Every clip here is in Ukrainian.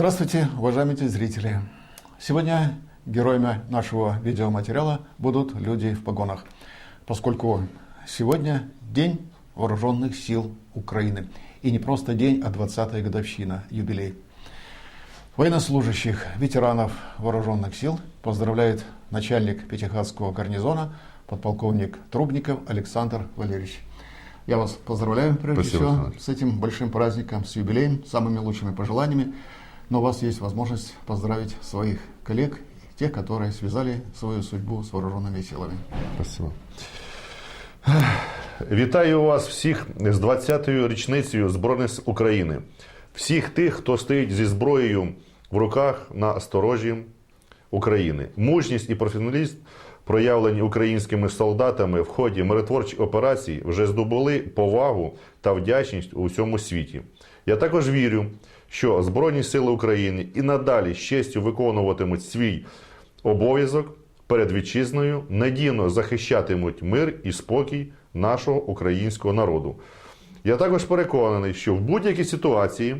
Здравствуйте, уважаемые телезрители. Сегодня героями нашего видеоматериала будут люди в погонах, поскольку сегодня День Вооруженных сил Украины. И не просто день, а 20-я годовщина, юбилей. Военнослужащих, ветеранов Вооруженных сил поздравляет начальник Пятихатского гарнизона, подполковник Трубников Александр Валерьевич. Я вас поздравляю, прежде Спасибо, всего, Александр. с этим большим праздником, с юбилеем, самыми лучшими пожеланиями. Но у вас есть возможность поздравить своих коллег, тех, которые связали свою судьбу с вооруженными силами. Спасибо. Вітаю вас всіх з 20-ю річницею Збройних Сил України. Всіх тих, хто стоїть зі зброєю в руках на сторожі України. Мужність і професіоналізм, проявлені українськими солдатами в ході миротворчих операцій, вже здобули повагу та вдячність у всьому світі. Я також вірю, що Збройні Сили України і надалі з честю виконуватимуть свій обов'язок перед вітчизною, надійно захищатимуть мир і спокій нашого українського народу. Я також переконаний, що в будь-якій ситуації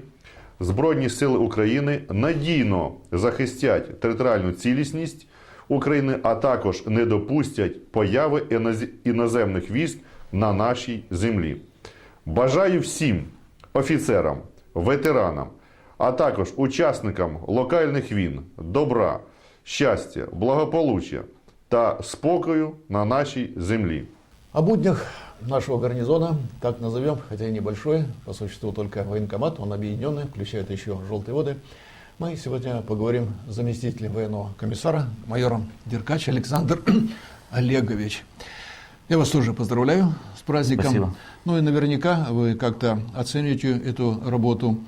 Збройні сили України надійно захистять територіальну цілісність України, а також не допустять появи іноз- іноземних військ на нашій землі. Бажаю всім офіцерам, ветеранам, а також учасникам локальних війн добра, щастя, благополуччя та спокою на нашій землі. О буднях нашего гарнизона, так назовем, хотя и небольшой, по существу только военкомат, он объединенный, включает еще желтые воды. Мы сегодня поговорим с заместителем военного комиссара, майором Деркач Александр Олегович. Я вас тоже поздравляю с праздником. Спасибо. Ну и наверняка вы как-то оцениваете эту работу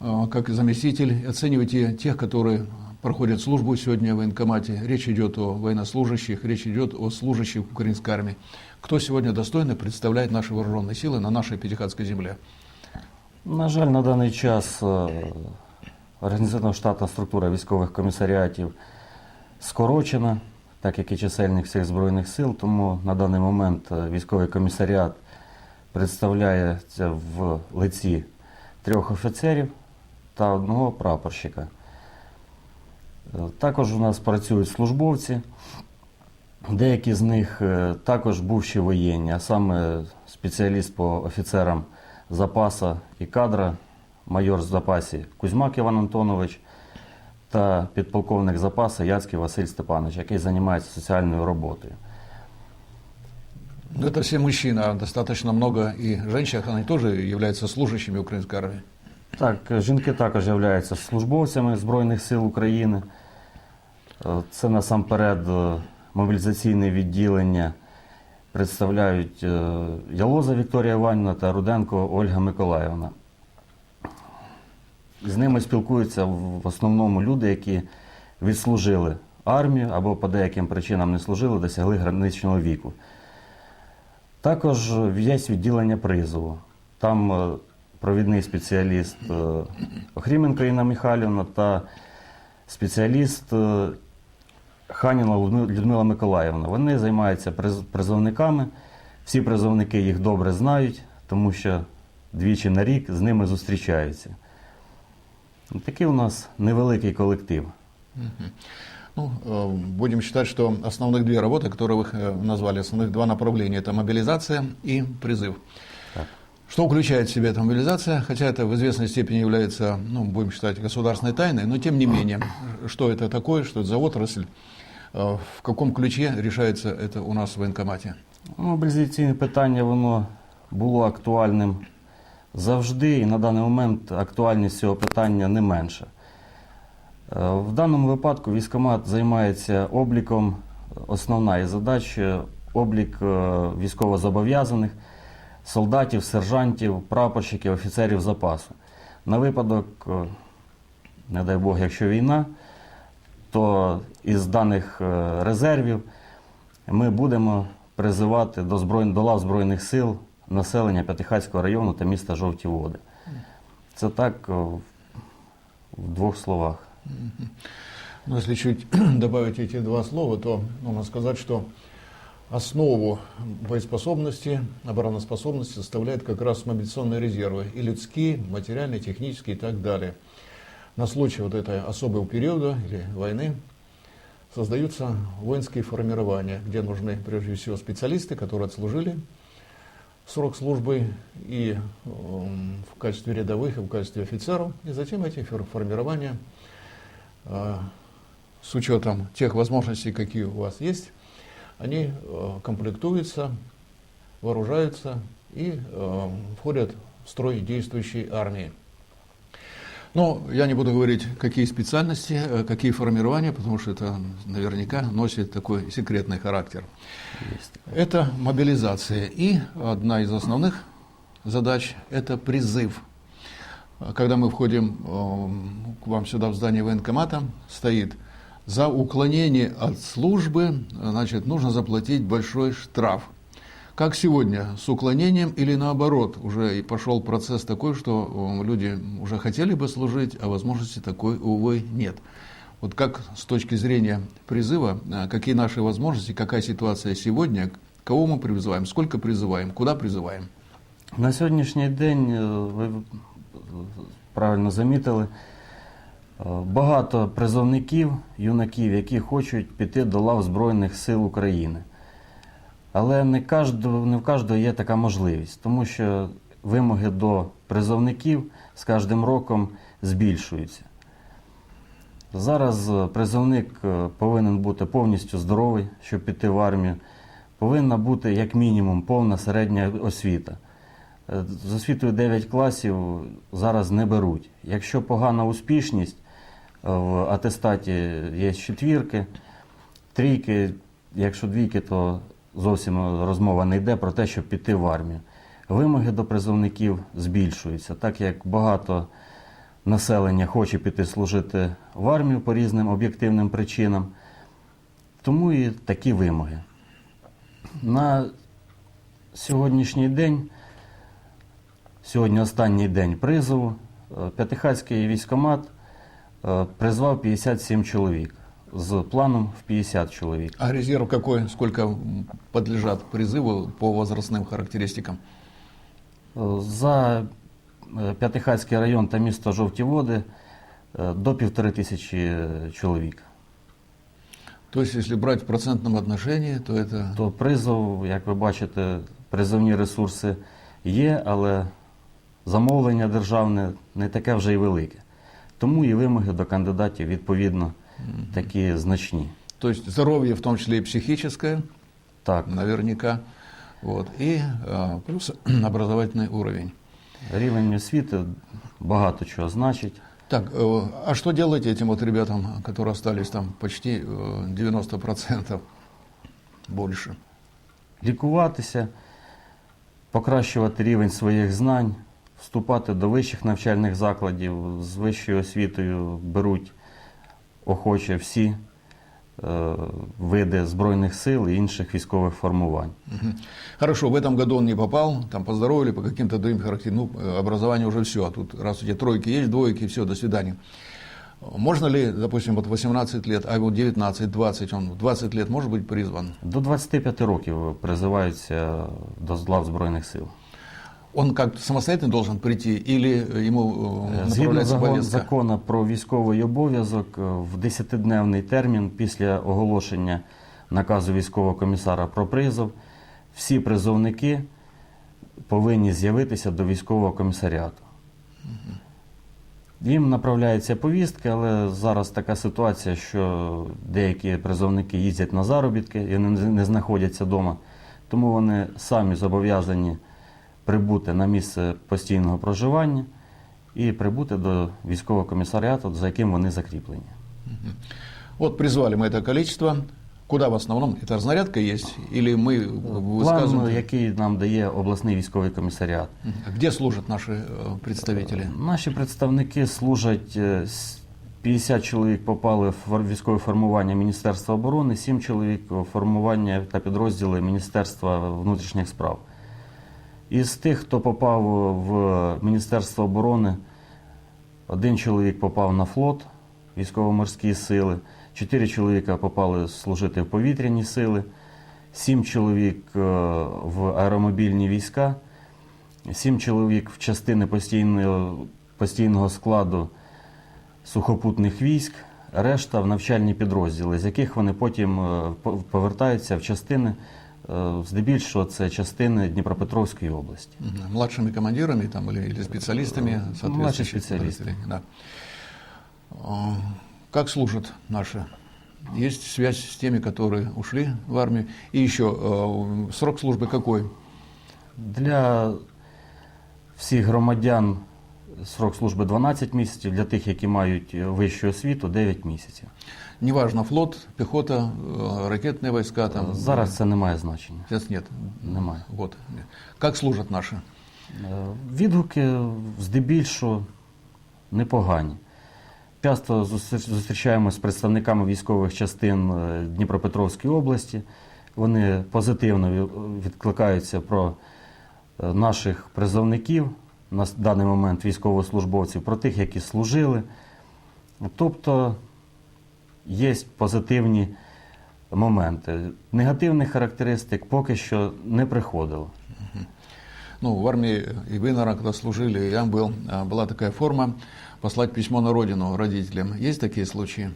э, как заместитель, оцениваете тех, которые проходят службу сегодня в военкомате. Речь идет о военнослужащих, речь идет о служащих украинской армии. Кто сегодня достойно представляет наши вооруженные силы на нашей Пятихатской земле? На жаль, на даний час організаційно-штатна структура військових комісаріатів скорочена, так як і чисельність всіх Збройних сил, тому на даний момент е, військовий комісаріат представляється в лиці трьох офіцерів та одного прапорщика. Е, Також у нас працюють службовці. Деякі з них е, також бувші воєнні, а саме спеціаліст по офіцерам запаса і кадра, майор з запасі Кузьмак Іван Антонович та підполковник запасу Яцький Василь Степанович, який займається соціальною роботою. Ну, Это все мужчины, а достаточно много и женщин, они тоже являются служащими украинской армии. Так, жінки також являються службовцями Збройних сил України. Е, Це насамперед е, мобілізаційне відділення представляють е, Ялоза Вікторія Іванівна та Руденко Ольга Миколаївна. З ними спілкуються в основному люди, які відслужили армію або по деяким причинам не служили, досягли граничного віку. Також є відділення призову. Там е, провідний спеціаліст е, Охріменко Інна Михайлівна та спеціаліст е, Ханіна Людмила Миколаївна. Вони займаються призовниками. Всі призовники їх добре знають, тому що двічі на рік з ними зустрічаються. Такий у нас невеликий колектив. Ну, э, будем считать, что основных две работы, которые вы э, назвали, основных два направления, это мобилизация и призыв. Так. Что включает в себя эта мобилизация, хотя это в известной степени является, ну, будем считать, государственной тайной, но тем не менее, что это такое, что это за отрасль, э, в каком ключе решается это у нас в военкомате? Ну, Мобілізаційне питання воно було актуальним Завжди, і на даний момент актуальність цього питання не менша. Е, В даному випадку військомат займається обліком. Основна із задач е, облік е, військовозобов'язаних, солдатів, сержантів, прапорщиків, офіцерів запасу. На випадок, е, не дай Бог, якщо війна, то із даних резервів ми будемо призивати до, зброй... до лав Збройних сил населення П'ятихатського району та міста Жовті Води. Це так в двох словах. Ну, если чуть добавить эти два слова, то нужно сказать, что основу боеспособности, обороноспособности составляют как раз мобилизационные резервы, и людские, материальные, технические и так далее. на случай вот этой особого периода или войны создаются воинские формирования, где нужны прежде всего специалисты, которые отслужили срок службы и эм, в качестве рядовых, и в качестве офицеров. И затем эти фор- формирования э, с учетом тех возможностей, какие у вас есть, они э, комплектуются, вооружаются и э, входят в строй действующей армии. Но я не буду говорить, какие специальности, э, какие формирования, потому что это наверняка носит такой секретный характер. Есть. Это мобилизация. И одна из основных задач – это призыв. Когда мы входим э, к вам сюда в здание военкомата, стоит за уклонение от службы, значит, нужно заплатить большой штраф. Как сегодня, с уклонением или наоборот, уже и пошел процесс такой, что э, люди уже хотели бы служить, а возможности такой, увы, нет. Вот как с точки зрения призыва, э, какие наши возможности, какая ситуация сегодня, кого мы призываем, сколько призываем, куда призываем? На сьогоднішній день, е, ви е, правильно замітили, е, багато призовників, юнаків, які хочуть піти до лав Збройних сил України. Але не, кожного, не в кожного є така можливість, тому що вимоги до призовників з кожним роком збільшуються. Зараз е, призовник е, повинен бути повністю здоровий, щоб піти в армію. Повинна бути як мінімум повна середня освіта. Е, З освітою 9 класів зараз не беруть. Якщо погана успішність в атестаті є четвірки, трійки, якщо двійки, то зовсім розмова не йде про те, щоб піти в армію. Вимоги до призовників збільшуються, так як багато населення хоче піти служити в армію по різним об'єктивним причинам. Тому і такі вимоги. На сьогоднішній день, сьогодні останній день призову, е, П'ятихатський військомат е, призвав 57 чоловік з планом в 50 чоловік. А резерв какой, сколько м, подлежат призыву по возрастным характеристикам? Е, За е, П'ятихатський район та місто Жовті Води е, до півтори тисячі е, чоловік. То есть, если брать в процентном отношении, то это... То призов, як ви бачите, призовні ресурси є, але замовлення державне не таке вже й велике. Тому і вимоги до кандидатів відповідно такі значні. То есть здоровье, в том числе и психическое, Так, наверняка, вот, и а, плюс образовательный уровень. рівень освіти багато чого значить. Так, э, а что делать этим вот ребятам, которые остались там почти э, 90% больше? лікуватися, покращувати рівень своїх знань, вступати до вищих навчальних закладів з вищою освітою беруть охоче всі е, види Збройних сил і інших військових формувань. Мгм. Хорошо, в этом году он не попал, там поздоровили по каким-то другим характеристикам, ну, э, образование уже все, а тут раз у тебя тройки есть, двойки, все, до свидания. Можно ли, допустим, вот 18 лет, а вот 19, 20, он в 20 лет может быть призван? До 25 років призиваються до лав Збройних сил. Он как самостоятельно должен прийти или ему э, Згідно закон, закону про військовий обов'язок, е, в 10-дневний термін після оголошення наказу військового комісара про призов, всі призовники повинні з'явитися до військового комісаріату. Їм направляються повістки, але зараз така ситуація, що деякі призовники їздять на заробітки і не знаходяться вдома. Тому вони самі зобов'язані прибути на місце постійного проживання і прибути до військового комісаріату, за яким вони закріплені. Вот призвали мы это количество. Куда в основном? Это разнарядка есть? Или мы План, высказываем? який нам дає обласний військовий комісаріат. Мгм. Где служат наши э, представители? Наші представники служать, е, с- 50 чоловік попали в фор- військове формування Міністерства оборони, 7 чоловік у формування та підрозділи Міністерства внутрішніх справ. Із тих, хто попав в Міністерство оборони, один чоловік попав на флот, військово-морські сили, 4 чоловіка попали служити в повітряні сили, 7 чоловік е, в аеромобільні війська, 7 чоловік в частини постійного, постійного складу сухопутних військ, решта в навчальні підрозділи, з яких вони потім е, повертаються в частини, здебільшого це частини Дніпропетровської області. Мгм. Младшими командирами там, или, или специалистами соответствующих младшие специалисты. подразделений, Да. А, Как служат наши? Есть связь с теми, которые ушли в армию? И еще, э, срок службы какой? Для всіх громадян срок служби 12 місяців, для тих, які мають е, вищу освіту, 9 місяців. Неважно, флот, пехота, э, ракетные войска там. Зараз це не має значення. Сейчас нет. Немає. Вот. Как служат наши? Е, Відгуки здебільшого непогані. Часто зустрічаємося з представниками військових частин е, Дніпропетровської області. Вони позитивно відкликаються про е, наших призовників, на с- даний момент військовослужбовців, про тих, які служили. Тобто є позитивні моменти. Негативних характеристик поки що не приходило. Ну, в армии и вы, наверное, когда служили, и я был, а, была такая форма послать письмо на родину родителям. Есть такие случаи?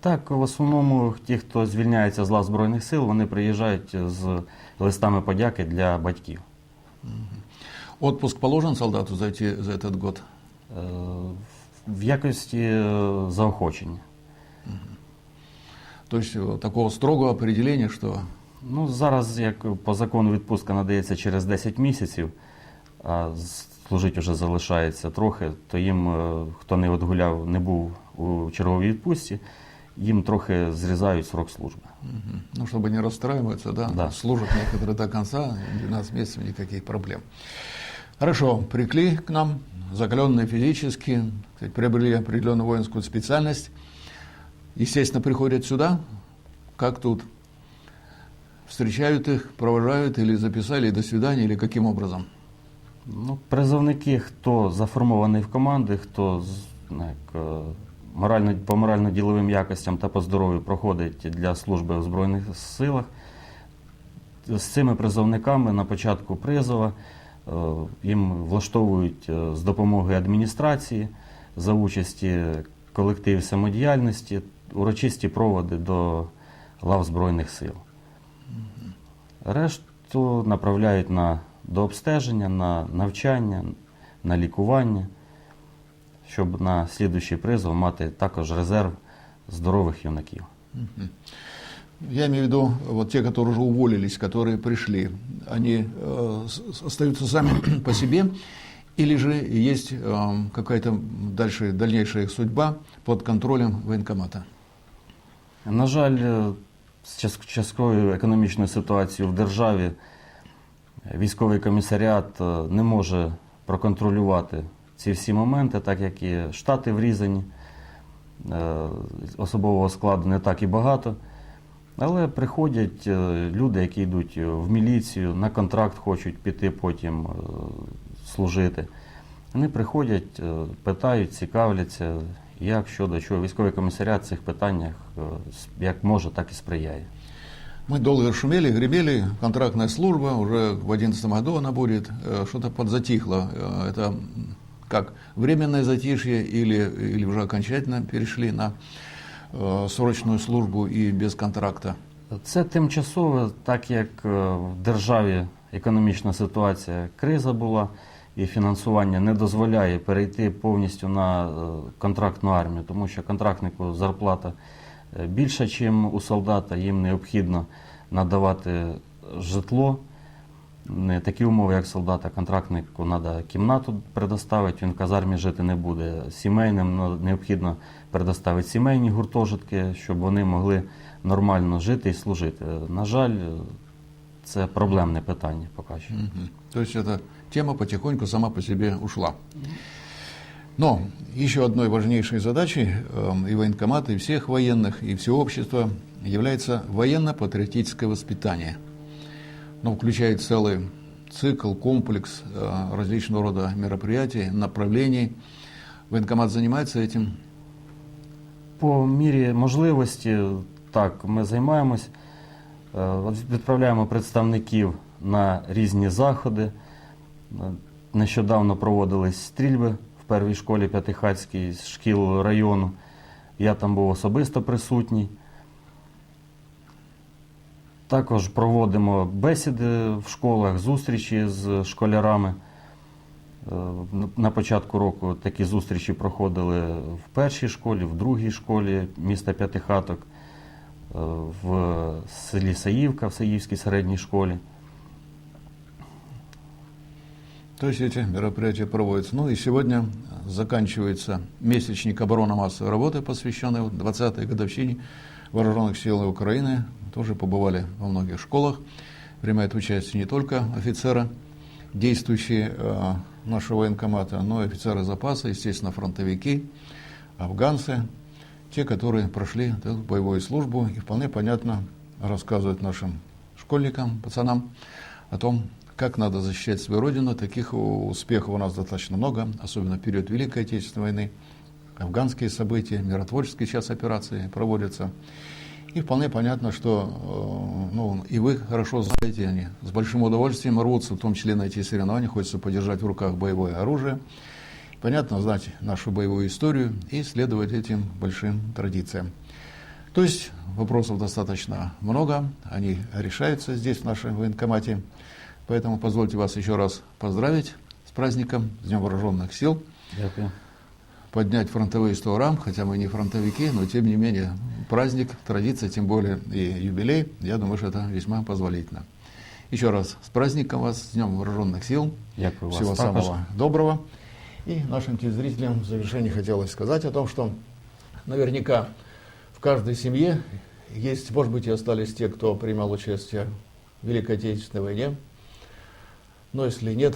Так, в основному ті, хто звільняється з лав Збройних сил, вони приїжджають з листами подяки для батьків. Отпуск положен солдату зайти за этот год? Е, В якості е, заохочення. То есть э, такого строгого определения, что Ну, зараз, як по закону, відпустка надається через 10 місяців, а з- служить вже залишається трохи, то їм, е, хто не відгуляв, не був у черговій відпустці, їм трохи зрізають срок служби. мгм, ну, чтобы не расстраиваться, да, Да. служат некоторые до конца, 12 месяцев, никаких проблем. Хорошо, прикли к нам, закаленные физически, кстати, приобрели определенную воинскую специальность, естественно, приходят сюда, как тут? Встречают их, провожают или записали, до свидания, или каким образом? Ну, призовники, хто заформований в з- ну, як, морально, по морально-діловим якостям та по здоров'ю проходить для служби в Збройних силах. З цими призовниками на початку призова їм влаштовують е, з допомогою адміністрації за участі колективів самодіяльності урочисті проводи до лав Збройних сил. Решту направляють на дообстеження, на навчання, на лікування, щоб на слідуючий призов мати також резерв здорових юнаків. Я имею в виду, вот те, которые уже уволились, которые пришли, они э, с- с- остаются сами по себе, или же есть э, какая-то дальше, дальнейшая их судьба под контролем военкомата? На жаль, е, з час- частковою економічною ситуацією в державі військовий комісаріат е, не може проконтролювати ці всі моменти, так як і штати врізані, е, особового складу не так і багато. Але приходять е, люди, які йдуть в міліцію, на контракт хочуть піти потім е, служити. Вони приходять, е, питають, цікавляться, як, що, до чого. Військовий комісаріат в цих питаннях е, с- як може, так і сприяє. Мы долго шумели, гребели, контрактная служба, уже в 2011 году она будет, э, что-то подзатихло. Э, Это м, как временное затишье или, или уже окончательно перешли на э, срочную службу и без контракта? Це тимчасове, так як е, в державі економічна ситуація, криза була, і фінансування не дозволяє перейти повністю на е, контрактну армію, тому що контрактнику зарплата е, більша, ніж у солдата, їм необхідно надавати житло. Не такі умови, як солдата, контрактнику треба кімнату предоставити, він в казармі жити не буде. Сімейним ну, необхідно предоставити сімейні гуртожитки, щоб вони могли нормально жити і служити. На жаль, це проблемне питання поки що. Мгм. То есть эта тема потихоньку сама по себе ушла. Но еще одной важнейшей задачей э, и военкомата, и всех военных, и всего общества является военно-патриотическое воспитание. Ну, включает целый цикл, комплекс э, различного рода мероприятий, направлений. Военкомат занимается этим. По мірі можливості, так, ми займаємось, Е, от відправляємо представників на різні заходи. Е, Нещодавно проводились стрільби в первій школі П'ятихацькій з шкіл району. Я там був особисто присутній. Також проводимо бесіди в школах, зустрічі з школярами. Е, На початку року такі зустрічі проходили в першій школі, в другій школі міста П'ятихаток, е, в селі Саївка, в Саївській середній школі. То есть эти мероприятия проводятся. Ну и сегодня заканчивается месячник обороны массовой работы, посвященный вот 20-й годовщине Вооруженных сил Украины. Тоже побывали во многих школах. Принимают участие не только офицеры, действующие э, нашего военкомата, но и офицеры запаса, естественно, фронтовики, афганцы, те, которые прошли эту боевую службу и вполне понятно рассказывают нашим школьникам, пацанам о том, как надо защищать свою родину. Таких успехов у нас достаточно много, особенно в период Великой Отечественной войны. Афганские события, миротворческие сейчас операции проводятся. И вполне понятно, что э, ну, и вы хорошо знаете, они с большим удовольствием рвутся, в том числе на эти соревнования, хочется подержать в руках боевое оружие. Понятно, знать нашу боевую историю и следовать этим большим традициям. То есть вопросов достаточно много, они решаются здесь, в нашем военкомате. Поэтому позвольте вас еще раз поздравить с праздником, с Днем Вооруженных сил, Дякую. Поднять фронтовые 100 рам, хотя мы не фронтовики, но тем не менее праздник, традиция, тем более и юбилей, я думаю, что это весьма позволительно. Еще раз с праздником вас, с Днем Вооруженных сил, Дякую вас всего також. самого доброго. И нашим телезрителям в завершении хотелось сказать о том, что наверняка в каждой семье есть, может быть, и остались те, кто принимал участие в Великой Отечественной войне, но если нет,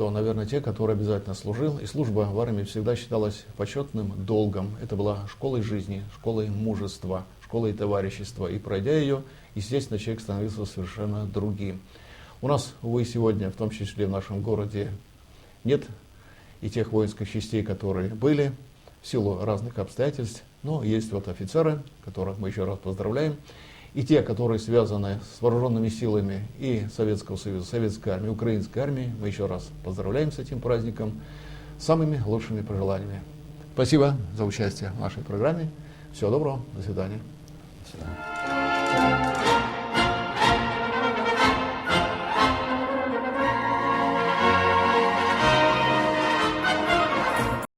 то, наверное, те, которые обязательно служил. И служба в армии всегда считалась почетным долгом. Это была школой жизни, школой мужества, школой товарищества. И пройдя ее, естественно, человек становился совершенно другим. У нас, увы, сегодня, в том числе в нашем городе, нет и тех воинских частей, которые были в силу разных обстоятельств. Но есть вот офицеры, которых мы еще раз поздравляем, и те, которые связаны с вооруженными силами и Советского Союза, Советской армии, Украинской армии, мы еще раз поздравляем с этим праздником, с самыми лучшими пожеланиями. Спасибо за участие в нашей программе. Всего доброго, до свидания. До свидання.